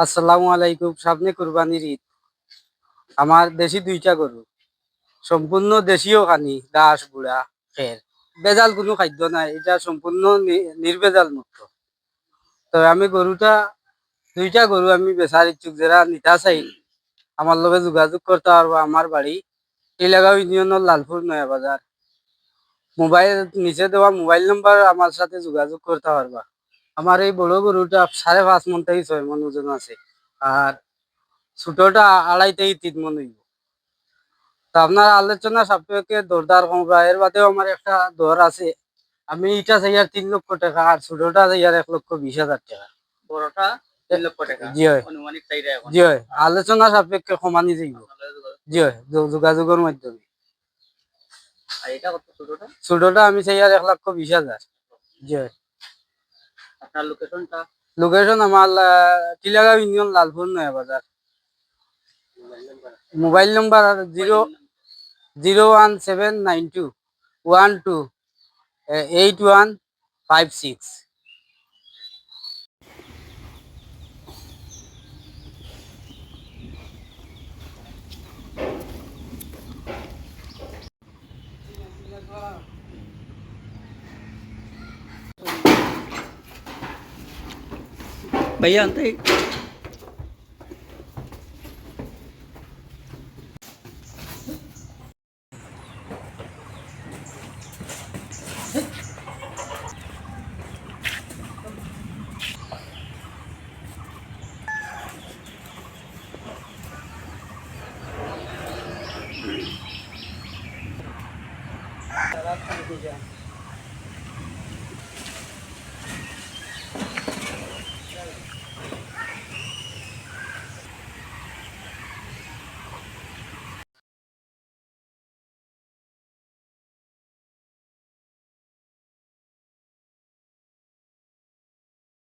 আসসালামু আলাইকুম, সামনে কুরবানির ঈদ। আমার দেশি দুইটা গরু, সম্পূর্ণ দেশীয় খানি, ঘাস, গুড়া, খের। বেজাল কোনো খাদ্য নাই, এটা সম্পূর্ণ নি- নির্ভেজাল মুক্ত। তো আমি গরুটা, দুইটা গরু আমি বেচার ইচ্ছুক যারা নিতা চাই, আমার লগে যোগাযোগ করতে পারব। আমার বাড়ি টিলাগাঁও ইউনিয়নের লালপুর নয়া বাজার মোবাইল, নিচে দেওয়া মোবাইল নাম্বার আমার সাথে যোগাযোগ করতে পারবা। আমার এই বড় গরুটা সাড়ে পাঁচ মন থেকে ছয় মন ওজন আছে। আর ছোটটা আড়াই থেকে তিন মন হইব। তা আপনার আলোচনা সাপেক্ষে দরদার কমবা এর বাদেও আমার একটা দর আছে। আমি এটা চাই আর তিন লক্ষ টাকা আর ছোটটা চাই আর এক লক্ষ বিশ হাজার টাকা। বড়টা জি হয়। জি হয়। আলোচনা সাপেক্ষে যাইব জি হয়। যোগাযোগের মাধ্যমে। ছোটটা? আমি এক লক্ষ বিশ হাজার। জি হয়। আপনার লোকেশনটা লোকেশন আমার Tilagaon union, Lalpur Naya Bazar mobile number zero zero one seven nine two, one two eight one five six. బియ్యంతి Thank you.